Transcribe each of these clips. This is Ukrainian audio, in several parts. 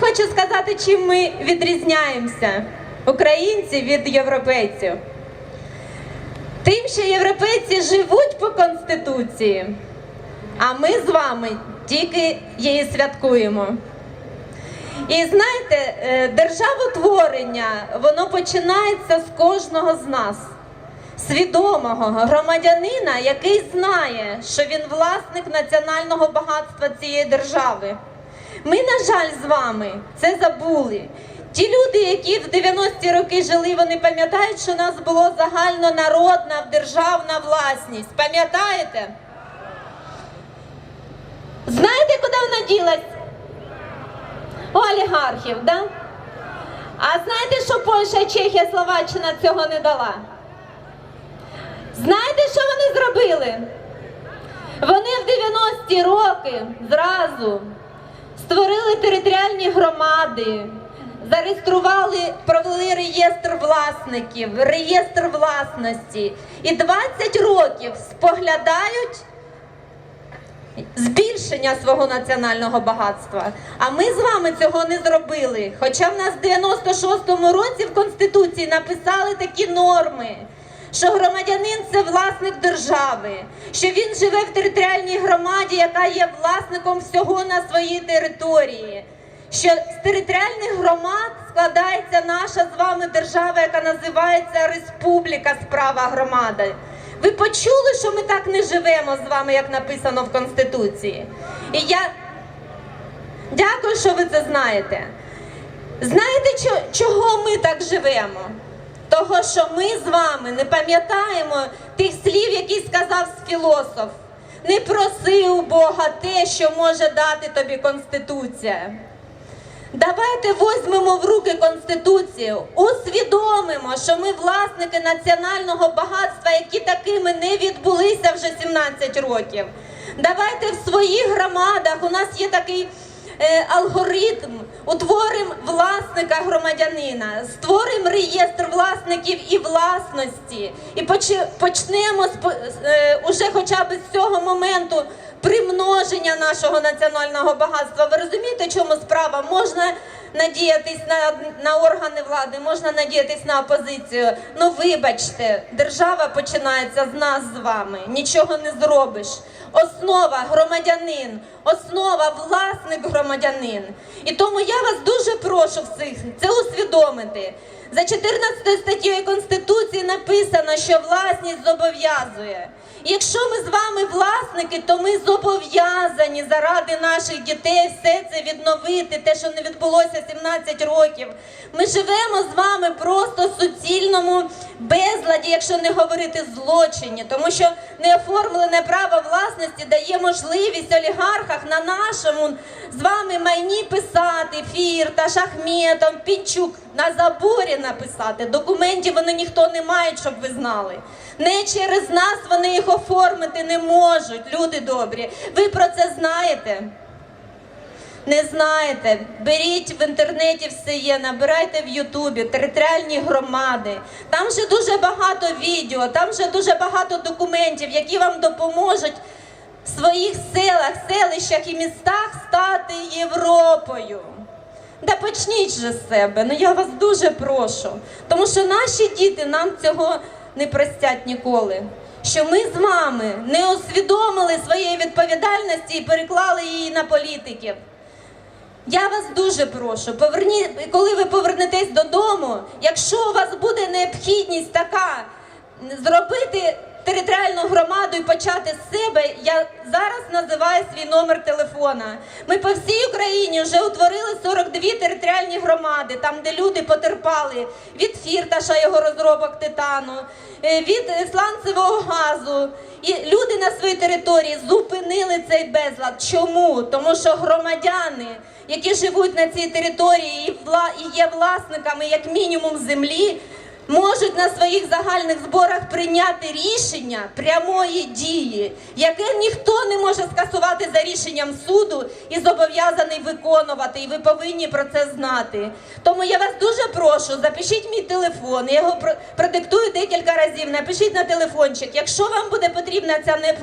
хочу сказати, чим ми відрізняємося, українці від європейців. Тим, що європейці живуть по Конституції, а ми з вами тільки її святкуємо. І знаєте, е, державотворення воно починається з кожного з нас, свідомого громадянина, який знає, що він власник національного багатства цієї держави. Ми, на жаль, з вами це забули. Ті люди, які в 90-ті роки жили, вони пам'ятають, що у нас було загальнонародна державна власність. Пам'ятаєте? Знаєте, куди вона ділась? У олігархів, да? А знаєте, що Польща, Чехія, Словаччина цього не дала? Знаєте, що вони зробили? Вони в 90-ті роки зразу створили територіальні громади, зареєстрували, провели реєстр власників, реєстр власності. І 20 років споглядають збільшення свого національного багатства. А ми з вами цього не зробили. Хоча в нас в 96-му році в Конституції написали такі норми, що громадянин це власник держави, що він живе в територіальній громаді, яка є власником всього на своїй території. Що з територіальних громад складається наша з вами держава, яка називається Республіка Справа громади. Ви почули, що ми так не живемо з вами, як написано в Конституції? І я дякую, що ви це знаєте. Знаєте, чого ми так живемо? Того, що ми з вами не пам'ятаємо тих слів, які сказав філософ. Не проси у Бога те, що може дати тобі Конституція. Давайте візьмемо в руки Конституцію, усвідомимо, що ми власники національного багатства, які такими не відбулися вже 17 років. Давайте в своїх громадах у нас є такий алгоритм. Утворимо власника громадянина, створимо реєстр власників і власності, і почнемо е, уже хоча б з цього моменту примноження нашого національного багатства. Ви розумієте, чому справа? Можна надіятись на, на органи влади, можна надіятись на опозицію. Ну вибачте, держава починається з нас з вами. Нічого не зробиш. Основа громадянин, основа власник громадянин. І тому я вас дуже прошу всіх це усвідомити. За 14 статтею Конституції написано, що власність зобов'язує. Якщо ми з вами власники, то ми зобов'язані заради наших дітей все це відновити, те, що не відбулося 17 років. Ми живемо з вами просто в суцільному безладі, якщо не говорити злочині, тому що неоформлене право власності дає можливість олігархах на нашому з вами майні писати Фірта, Шахметов, Пінчук на заборі написати. Документів вони ніхто не має, щоб ви знали. Не через нас вони їх оформити не можуть, люди добрі. Ви про це знаєте? Не знаєте, беріть в інтернеті все є, набирайте в Ютубі територіальні громади. Там вже дуже багато відео, там вже дуже багато документів, які вам допоможуть в своїх селах, селищах і містах стати Європою. Да почніть же з себе, ну я вас дуже прошу. Тому що наші діти нам цього не простять ніколи. Що ми з вами не усвідомили своєї відповідальності і переклали її на політиків. Я вас дуже прошу, поверні, коли ви повернетесь додому, якщо у вас буде необхідність така зробити територіальну громаду і почати з себе, я зараз називаю свій номер телефона. Ми по всій Україні вже утворили 42 територіальні громади, там де люди потерпали від фірташа, його розробок титану, е, від е, сланцевого газу. І люди на своїй території зупинили цей безлад. Чому? Тому що громадяни, які живуть на цій території і є власниками як мінімум землі, можуть на своїх загальних зборах прийняти рішення прямої дії, яке ніхто не може скасувати за рішенням суду і зобов'язаний виконувати. І ви повинні про це знати. Тому я вас дуже прошу, запишіть мій телефон. Я його про- продиктую декілька разів. Напишіть на телефончик. Якщо вам буде потрібна ця не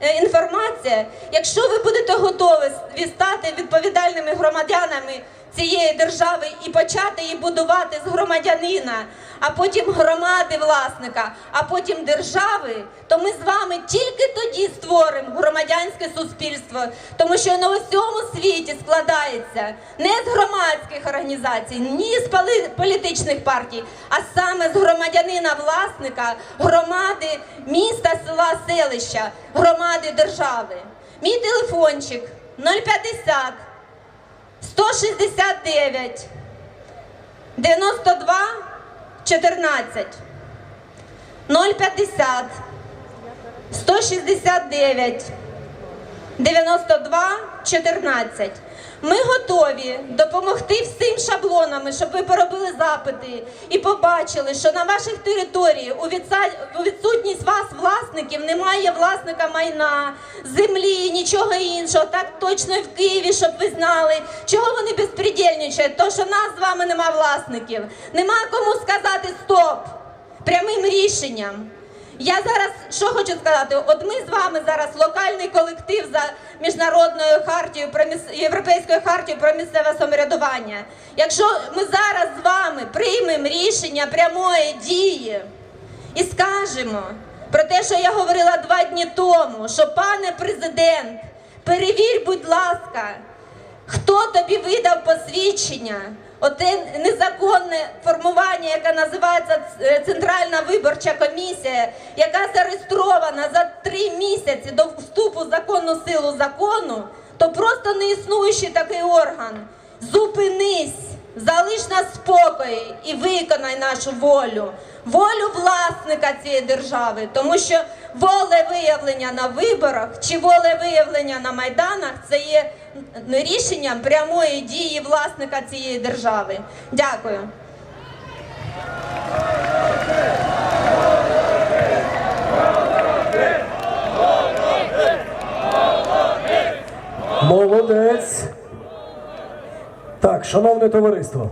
е, інформація, якщо ви будете готові стати відповідальними громадянами цієї держави і почати її будувати з громадянина, а потім громади власника, а потім держави, то ми з вами тільки тоді створимо громадянське суспільство, тому що на усьому світі складається не з громадських організацій, ні з політичних партій, а саме з громадянина власника, громади міста, села, селища, громади держави. Мій телефончик 050 169 92 14 050 169 92 14. Ми готові допомогти всім шаблонами, щоб ви поробили запити і побачили, що на ваших територіях у відсутність вас, власників, немає власника майна, землі, нічого іншого. Так точно і в Києві, щоб ви знали, чого вони безпредельничають, то що нас з вами нема власників. Нема кому сказати стоп прямим рішенням. Я зараз що хочу сказати? От ми з вами зараз локальний колектив за міжнародною хартією про міс... європейською хартією про місцеве самоврядування. Якщо ми зараз з вами приймемо рішення прямої дії і скажемо про те, що я говорила два дні тому, що пане президент, перевір, будь ласка, Хто тобі видав посвідчення? Оте незаконне формування, яке називається е, Центральна виборча комісія, яка зареєстрована за три місяці до вступу в законну силу закону, то просто неіснуючий такий орган. Зупинись, залиш нас спокої і виконай нашу волю, волю власника цієї держави, тому що волевиявлення на виборах чи волевиявлення на майданах це є рішенням прямої дії власника цієї держави. Дякую. Так, шановне товариство.